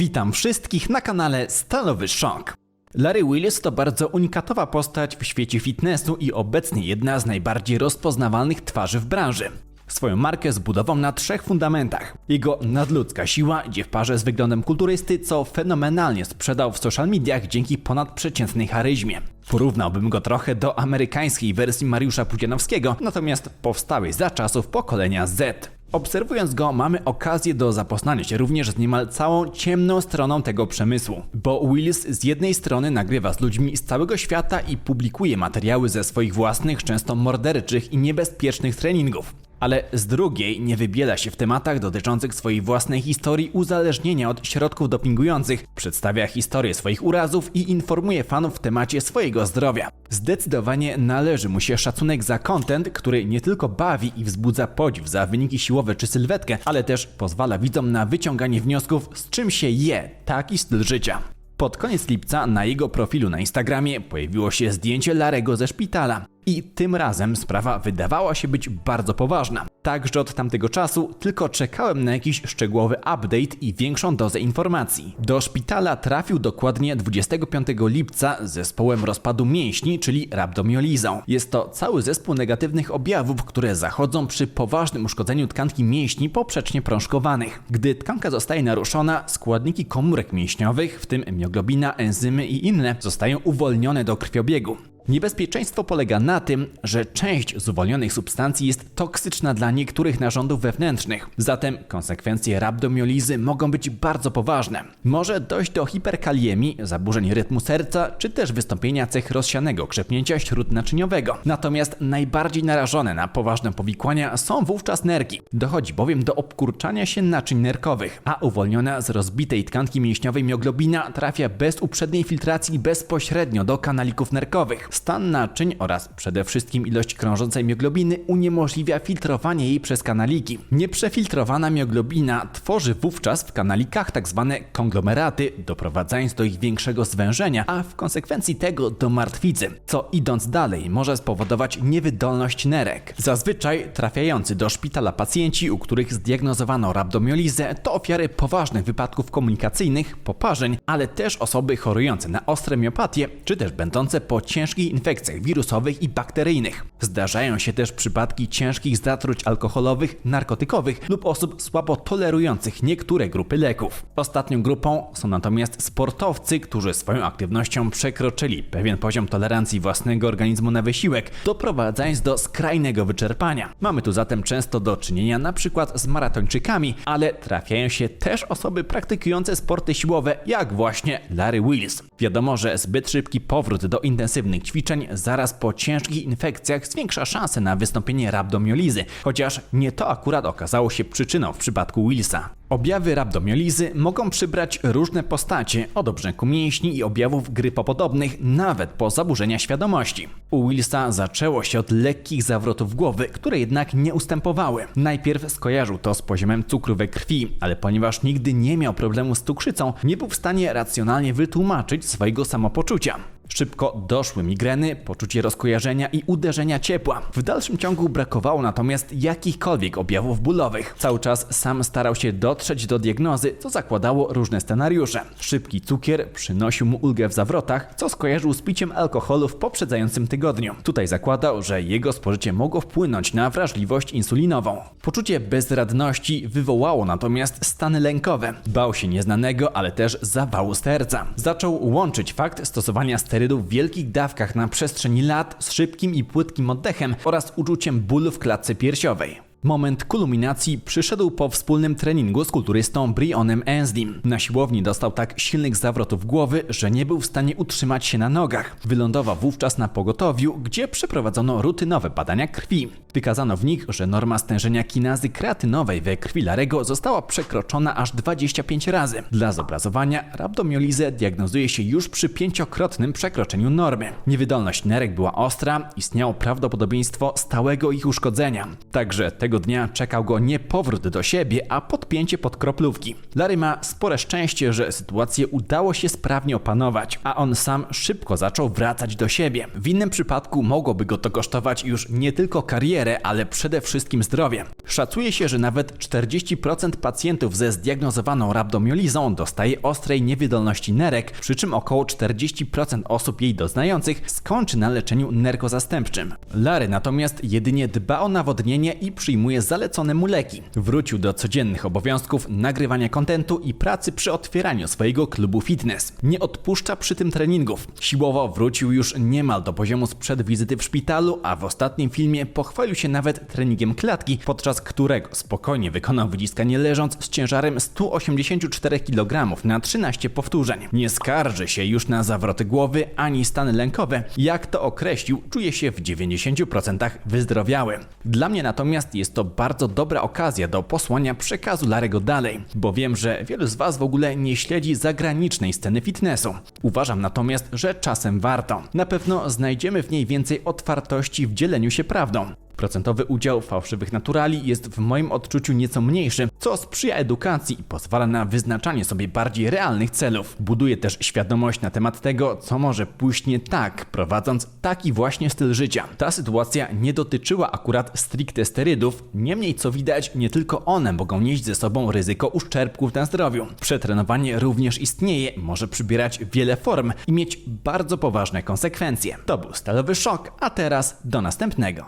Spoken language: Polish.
Witam wszystkich na kanale Stalowy Szok. Larry Willis to bardzo unikatowa postać w świecie fitnessu i obecnie jedna z najbardziej rozpoznawalnych twarzy w branży. Swoją markę zbudował na trzech fundamentach. Jego nadludzka siła idzie w parze z wyglądem kulturysty, co fenomenalnie sprzedał w social mediach dzięki ponadprzeciętnej charyzmie. Porównałbym go trochę do amerykańskiej wersji Mariusza Pudzianowskiego, natomiast powstałej za czasów pokolenia Z. Obserwując go, mamy okazję do zapoznania się również z niemal całą ciemną stroną tego przemysłu. Bo Willis z jednej strony nagrywa z ludźmi z całego świata i publikuje materiały ze swoich własnych, często morderczych i niebezpiecznych treningów. Ale z drugiej nie wybiela się w tematach dotyczących swojej własnej historii uzależnienia od środków dopingujących, przedstawia historię swoich urazów i informuje fanów w temacie swojego zdrowia. Zdecydowanie należy mu się szacunek za content, który nie tylko bawi i wzbudza podziw za wyniki siłowe czy sylwetkę, ale też pozwala widzom na wyciąganie wniosków z czym się je taki styl życia. Pod koniec lipca na jego profilu na Instagramie pojawiło się zdjęcie Larego ze szpitala. I tym razem sprawa wydawała się być bardzo poważna. Tak, że od tamtego czasu tylko czekałem na jakiś szczegółowy update i większą dozę informacji. Do szpitala trafił dokładnie 25 lipca z zespołem rozpadu mięśni, czyli rabdomiolizą. Jest to cały zespół negatywnych objawów, które zachodzą przy poważnym uszkodzeniu tkanki mięśni poprzecznie prążkowanych. Gdy tkanka zostaje naruszona, składniki komórek mięśniowych, w tym mioglobina, enzymy i inne, zostają uwolnione do krwiobiegu. Niebezpieczeństwo polega na tym, że część z uwolnionych substancji jest toksyczna dla niektórych narządów wewnętrznych, zatem konsekwencje rabdomiolizy mogą być bardzo poważne. Może dojść do hiperkaliemii, zaburzeń rytmu serca, czy też wystąpienia cech rozsianego krzepnięcia śródnaczyniowego. Natomiast najbardziej narażone na poważne powikłania są wówczas nerki. Dochodzi bowiem do obkurczania się naczyń nerkowych, a uwolniona z rozbitej tkanki mięśniowej mioglobina trafia bez uprzedniej filtracji bezpośrednio do kanalików nerkowych. Stan naczyń oraz przede wszystkim ilość krążącej mioglobiny uniemożliwia filtrowanie jej przez kanaliki. Nieprzefiltrowana mioglobina tworzy wówczas w kanalikach tzw. konglomeraty, doprowadzając do ich większego zwężenia, a w konsekwencji tego do martwicy, co idąc dalej może spowodować niewydolność nerek. Zazwyczaj trafiający do szpitala pacjenci, u których zdiagnozowano rabdomiolizę, to ofiary poważnych wypadków komunikacyjnych, poparzeń, ale też osoby chorujące na ostre miopatię, czy też będące po ciężkich infekcjach wirusowych i bakteryjnych. Zdarzają się też przypadki ciężkich zatruć alkoholowych, narkotykowych lub osób słabo tolerujących niektóre grupy leków. Ostatnią grupą są natomiast sportowcy, którzy swoją aktywnością przekroczyli pewien poziom tolerancji własnego organizmu na wysiłek, doprowadzając do skrajnego wyczerpania. Mamy tu zatem często do czynienia przykład z maratończykami, ale trafiają się też osoby praktykujące sporty siłowe, jak właśnie Larry Willis. Wiadomo, że zbyt szybki powrót do intensywnych ćwiczeń zaraz po ciężkich infekcjach zwiększa szanse na wystąpienie rabdomiolizy, chociaż nie to akurat okazało się przyczyną w przypadku Willisa. Objawy rabdomiolizy mogą przybrać różne postacie, od obrzęku mięśni i objawów grypopodobnych, nawet po zaburzenia świadomości. U Willisa zaczęło się od lekkich zawrotów głowy, które jednak nie ustępowały. Najpierw skojarzył to z poziomem cukru we krwi, ale ponieważ nigdy nie miał problemu z cukrzycą, nie był w stanie racjonalnie wytłumaczyć swojego samopoczucia. Szybko doszły migreny, poczucie rozkojarzenia i uderzenia ciepła. W dalszym ciągu brakowało natomiast jakichkolwiek objawów bólowych. Cały czas sam starał się dotrzeć do diagnozy, co zakładało różne scenariusze. Szybki cukier przynosił mu ulgę w zawrotach, co skojarzył z piciem alkoholu w poprzedzającym tygodniu. Tutaj zakładał, że jego spożycie mogło wpłynąć na wrażliwość insulinową. Poczucie bezradności wywołało natomiast stany lękowe. Bał się nieznanego, ale też zawału serca. Zaczął łączyć fakt stosowania sterydów w wielkich dawkach na przestrzeni lat z szybkim i płytkim oddechem oraz uczuciem bólu w klatce piersiowej. Moment kulminacji przyszedł po wspólnym treningu z kulturystą Brionem Ensdim. Na siłowni dostał tak silnych zawrotów głowy, że nie był w stanie utrzymać się na nogach. Wylądował wówczas na pogotowiu, gdzie przeprowadzono rutynowe badania krwi. Wykazano w nich, że norma stężenia kinazy kreatynowej we krwi Larego została przekroczona aż 25 razy. Dla zobrazowania rabdomiolizę diagnozuje się już przy pięciokrotnym przekroczeniu normy. Niewydolność nerek była ostra, istniało prawdopodobieństwo stałego ich uszkodzenia. Także tego dnia czekał go nie powrót do siebie, a podpięcie pod kroplówki. Larry ma spore szczęście, że sytuację udało się sprawnie opanować, a on sam szybko zaczął wracać do siebie. W innym przypadku mogłoby go to kosztować już nie tylko karierę, ale przede wszystkim zdrowie. Szacuje się, że nawet 40% pacjentów ze zdiagnozowaną rabdomiolizą dostaje ostrej niewydolności nerek, przy czym około 40% osób jej doznających skończy na leczeniu nerkozastępczym. Larry natomiast jedynie dba o nawodnienie i przyjmuje zalecone mu leki. Wrócił do codziennych obowiązków nagrywania kontentu i pracy przy otwieraniu swojego klubu fitness. Nie odpuszcza przy tym treningów. Siłowo wrócił już niemal do poziomu sprzed wizyty w szpitalu, a w ostatnim filmie pochwalił się nawet treningiem klatki, podczas którego spokojnie wykonał wyciskanie leżąc z ciężarem 184 kg na 13 powtórzeń. Nie skarży się już na zawroty głowy ani stany lękowe. Jak to określił, czuje się w 90% wyzdrowiały. Dla mnie natomiast jest to bardzo dobra okazja do posłania przekazu Larego dalej, bo wiem, że wielu z Was w ogóle nie śledzi zagranicznej sceny fitnessu. Uważam natomiast, że czasem warto. Na pewno znajdziemy w niej więcej otwartości w dzieleniu się prawdą. Procentowy udział fałszywych naturali jest w moim odczuciu nieco mniejszy, co sprzyja edukacji i pozwala na wyznaczanie sobie bardziej realnych celów. Buduje też świadomość na temat tego, co może pójść nie tak, prowadząc taki właśnie styl życia. Ta sytuacja nie dotyczyła akurat stricte sterydów, niemniej co widać, nie tylko one mogą nieść ze sobą ryzyko uszczerbków na zdrowiu. Przetrenowanie również istnieje, może przybierać wiele form i mieć bardzo poważne konsekwencje. To był stalowy szok, a teraz do następnego.